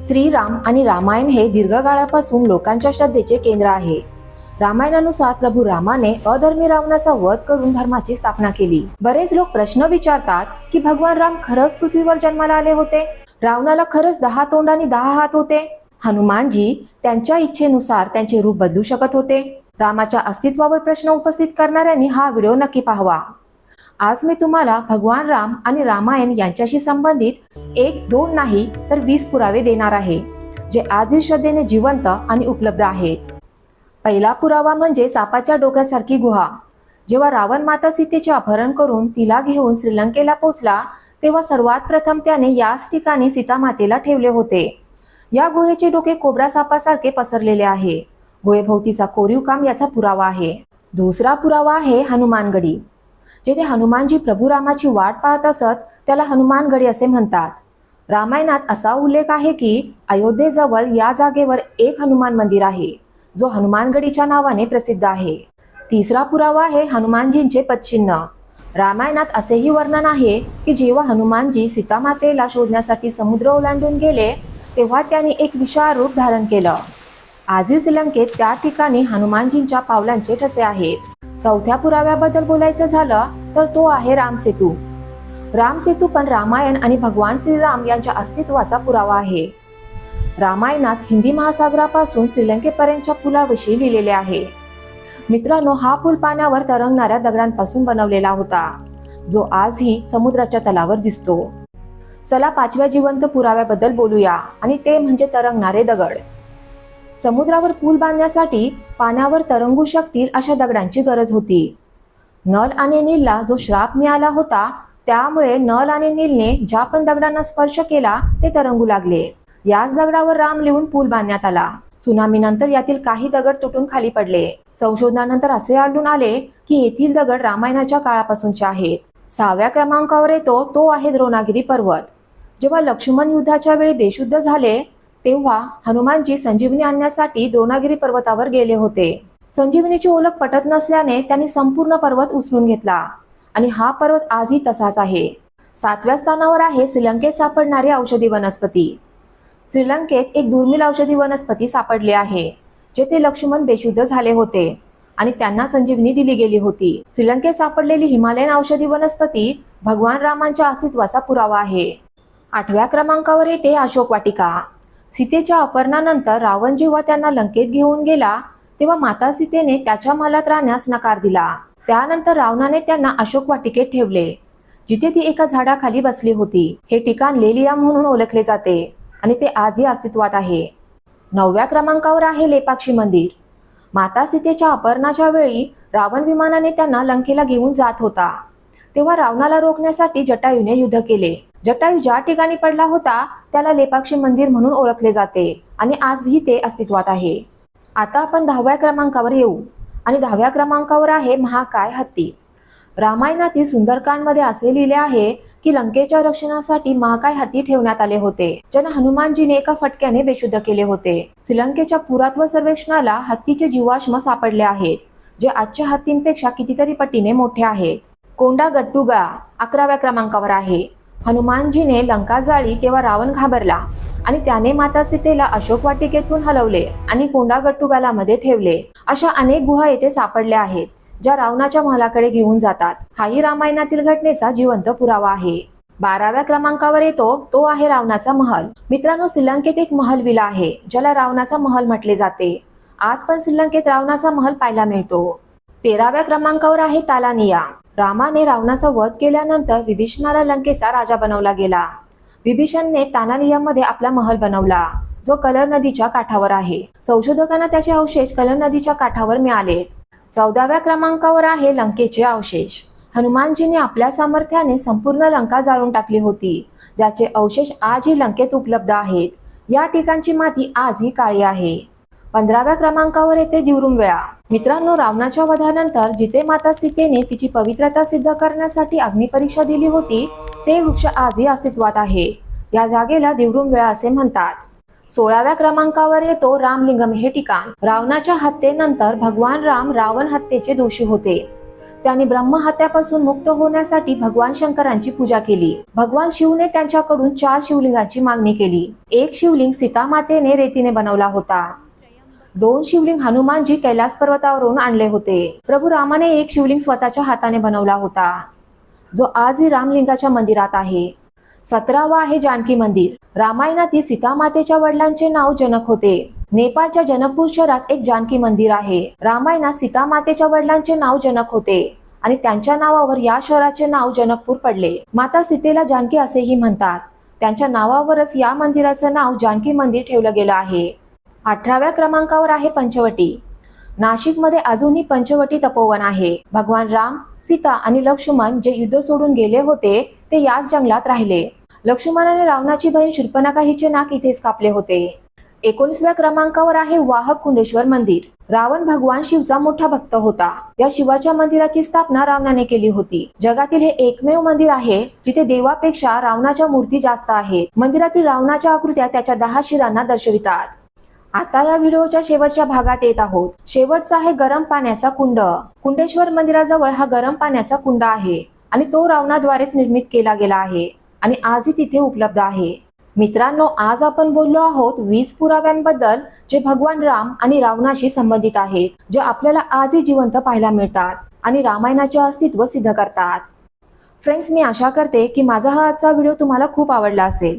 श्रीराम आणि रामायण हे दीर्घकाळापासून लोकांच्या श्रद्धेचे केंद्र आहे. रामायणानुसार प्रभू रामाने अधर्मी रावणाचा वध करून धर्माची स्थापना केली. बरेच लोक प्रश्न विचारतात की भगवान राम खरंच पृथ्वीवर जन्माला आले होते? रावणाला खरंच दहा तोंड आणि दहा हात होते? हनुमानजी त्यांच्या इच्छेनुसार त्यांचे रूप बदलू शकत होते? रामाच्या अस्तित्वावर प्रश्न उपस्थित करणाऱ्यांनी हा व्हिडिओ नक्की पाहावा. आज मी तुम्हाला भगवान राम आणि रामायण यांच्याशी संबंधित एक दोन नाही तर वीस पुरावे देणार आहे जे आजही श्रद्धेने जिवंत आणि उपलब्ध आहेत. पहिला पुरावा म्हणजे सापाच्या डोक्यासारखी गुहा. जेव्हा रावण माता सीतेचे अपहरण करून तिला घेऊन श्रीलंकेला पोचला तेव्हा सर्वात प्रथम त्याने याच ठिकाणी सीता मातेला ठेवले होते. या गुहेचे डोके कोब्रा सापासारखे पसरलेले आहे. गुहेभोवतीचा कोरीव काम याचा पुरावा आहे. दुसरा पुरावा आहे हनुमानगडी जेथे हनुमानजी प्रभू रामाची वाट पाहत असत त्याला हनुमानगडी असे म्हणतात. रामायणात असा उल्लेख आहे की अयोध्येजवळ या जागेवर एक हनुमान मंदिर आहे जो हनुमानगडीच्या नावाने प्रसिद्ध आहे. तिसरा पुरावा आहे हनुमानजींचे पदचिन्ह. रामायणात असेही वर्णन आहे की जेव्हा हनुमानजी सीतामातेला शोधण्यासाठी समुद्र ओलांडून गेले तेव्हा त्यांनी एक विशाळ रूप धारण केलं. आजही श्रीलंकेत त्या ठिकाणी हनुमानजींच्या पावलांचे ठसे आहेत. चौथ्या पुराव्याबद्दल बोलायचं झालं तर तो आहे रामसेतू रामसेतू पण रामायण आणि भगवान श्रीराम यांच्या अस्तित्वाचा पुरावा आहे. रामायणात हिंदी महासागरापासून श्रीलंकेपर्यंतच्या पुलाविषयी लिहिलेले आहे. मित्रांनो हा पूल पाण्यावर तरंगणाऱ्या दगडांपासून बनवलेला होता जो आजही समुद्राच्या तलावर दिसतो. चला पाचव्या जिवंत पुराव्याबद्दल बोलूया आणि ते म्हणजे तरंगणारे दगड. समुद्रावर पूल बांधण्यासाठी पाण्यावर तरंगू शकतील अशा दगडांची गरज होती. नल आणि नीलला जो श्राप मिळाला होता त्यामुळे नल आणि नीलने ज्या पण दगडांना स्पर्श केला ते तरंगू लागले. याच दगडावर राम लिहून पूल बांधण्यात आला. सुनामीनंतर यातील काही दगड तुटून खाली पडले. संशोधनानंतर असे आढळून आले की येथील दगड रामायणाच्या काळापासूनचे आहेत. सहाव्या क्रमांकावर येतो तो आहे द्रोणागिरी पर्वत. जेव्हा लक्ष्मण युद्धाच्या वेळी बेशुद्ध झाले तेव्हा हनुमानजी संजीवनी आणण्यासाठी द्रोणागिरी पर्वतावर गेले होते. संजीवनीची ओळख पटत नसल्याने त्यांनी संपूर्ण पर्वत उचलून घेतला आणि हा पर्वत आजही तसाच आहे. सातव्या स्थानावर आहे श्रीलंकेत सापडणारी औषधी वनस्पती. श्रीलंकेत एक दुर्मिळ औषधी वनस्पती सापडली आहे जेथे लक्ष्मण बेशुद्ध झाले होते आणि त्यांना संजीवनी दिली गेली होती. श्रीलंकेत सापडलेली हिमालयन औषधी वनस्पती भगवान रामांच्या अस्तित्वाचा पुरावा आहे. आठव्या क्रमांकावर येते अशोक वाटिका. सीतेच्या अपहरणानंतर रावण जेव्हा त्यांना लंकेत घेऊन गेला तेव्हा माता सीतेने त्याच्या मालात राहण्यास नकार दिला. त्यानंतर रावणाने त्यांना अशोक वाटिकेत ठेवले जिथे ती एका झाडाखाली बसली होती. हे ठिकाण लेलिया म्हणून ओळखले जाते आणि ते आजही अस्तित्वात आहे. नवव्या क्रमांकावर आहे लेपाक्षी मंदिर. माता सीतेच्या अपहरणाच्या वेळी रावण विमानाने त्यांना लंकेला घेऊन जात होता. तेव्हा रावणाला रोखण्यासाठी जटायूने युद्ध केले. जटायू ज्या ठिकाणी पडला होता त्याला लेपाक्षी मंदिर म्हणून ओळखले जाते आणि आजही ते अस्तित्वात आहे. आता आपण दहाव्या क्रमांकावर येऊ. आणि दहाव्या क्रमांकावर आहे महाकाय हत्ती. रामायणातील सुंदरकांडमध्ये असे लिहिले आहे की लंकेच्या रक्षणासाठी महाकाय हत्ती ठेवण्यात आले होते. ज्यांना हनुमानजीने एका फटक्याने बेशुद्ध केले होते. श्रीलंकेच्या पुरात्व सर्वेक्षणाला हत्तीचे जीवाश्म सापडले आहेत जे आजच्या हत्तींपेक्षा कितीतरी पटीने मोठे आहेत. कोंडा गट्टुगा अकराव्या क्रमांकावर आहे. हनुमानजीने लंका जाळी तेव्हा रावण घाबरला आणि त्याने माता सीतेला अशोक वाटिकेतून हलवले आणि कोंडागट्टू गालामध्ये ठेवले. अशा अनेक गुहा येथे सापडल्या आहेत ज्या रावणाच्या महालाकडे घेऊन जातात. हाही रामायणातील घटनेचा जिवंत पुरावा आहे. बाराव्या क्रमांकावर येतो तो आहे रावणाचा महल. मित्रांनो श्रीलंकेत एक महल विला आहे ज्याला रावणाचा महल म्हटले जाते. आज पण श्रीलंकेत रावणाचा महल पाहायला मिळतो. तेराव्या क्रमांकावर आहे तालानिया. रामाने रावणाचा वध केल्यानंतर विभीषणाला लंकेचा राजा बनवला गेला. विभीषणने तानालियामध्ये आपला महल बनवला जो कलर नदीच्या काठावर आहे. संशोधकांना त्याचे अवशेष कलर नदीच्या काठावर मिळालेत चौदाव्या क्रमांकावर आहे लंकेचे अवशेष. हनुमानजीने आपल्या सामर्थ्याने संपूर्ण लंका जाळून टाकली होती. ज्याचे अवशेष आजही लंकेत उपलब्ध आहेत. या ठिकाणची माती आजही काळी आहे. पंधराव्या क्रमांकावर येते दिवरुंगवेळा मित्रांनो रावणाच्या वधानंतर जिथे माता सीतेने तिची पवित्रता सिद्ध करण्यासाठी अग्निपरीक्षा दिली होती ते वृक्ष आजही अस्तित्वात आहे. या जागेला दिवरुंगवेळा असे म्हणतात. सोळाव्या क्रमांकावर येतो रामलिंगम हे ठिकाण. रावणाच्या हत्येनंतर भगवान राम रावण हत्येचे दोषी होते. त्यांनी ब्रह्महत्यापासून मुक्त होण्यासाठी भगवान शंकरांची पूजा केली. भगवान शिवने त्यांच्याकडून चार शिवलिंगाची मागणी केली. एक शिवलिंग सीतामातेने रेतीने बनवला होता. दोन शिवलिंग हनुमानजी कैलास पर्वतावरून आणले होते. प्रभू रामाने एक शिवलिंग स्वतःच्या हाताने बनवला होता. जो आजही रामलिंगाच्या मंदिरात आहे. सतरावा आहे जानकी मंदिर. रामायणातील सीतामातेच्या वडिलांचे नाव जनक होते. नेपाळच्या जनकपूर शहरात एक जानकी मंदिर आहे. रामायणात सीतामातेच्या वडिलांचे नाव जनक होते आणि त्यांच्या नावावर या शहराचे नाव जनकपूर पडले. माता सीतेला जानकी असेही म्हणतात. त्यांच्या नावावरच या मंदिराचं नाव जानकी मंदिर ठेवलं गेलं आहे. अठराव्या क्रमांकावर आहे पंचवटी. नाशिकमध्ये अजूनही पंचवटी तपोवन आहे. भगवान राम सीता आणि लक्ष्मण जे युद्ध सोडून गेले होते ते याच जंगलात राहिले. लक्ष्मणाने रावणाची बहीण शूर्पणखा हिचे नाक इथेच कापले होते. एकोणीसव्या क्रमांकावर आहे वाहक कुंडेश्वर मंदिर. रावण भगवान शिवचा मोठा भक्त होता. या शिवाच्या मंदिराची स्थापना रावणाने केली होती. जगातील हे एकमेव मंदिर आहे जिथे देवापेक्षा रावणाच्या मूर्ती जास्त आहेत. मंदिरातील रावणाच्या आकृत्या त्याच्या दहा शिरांना दर्शवितात. आता या व्हिडिओच्या शेवटच्या भागात येत आहोत. शेवटचा आहे गरम पाण्याचा कुंड. कुंडेश्वर मंदिराजवळ हा गरम पाण्याचा कुंड आहे आणि तो रावणाद्वारेच निर्मित केला गेला आहे आणि आजही तिथे उपलब्ध आहे. मित्रांनो आज आपण बोललो आहोत वीज पुराव्यांबद्दल जे भगवान राम आणि रावणाशी संबंधित आहेत जे आपल्याला आजही जिवंत पाहायला मिळतात आणि रामायणाचे अस्तित्व सिद्ध करतात. फ्रेंड्स मी आशा करते की माझा हा आजचा व्हिडिओ तुम्हाला खूप आवडला असेल.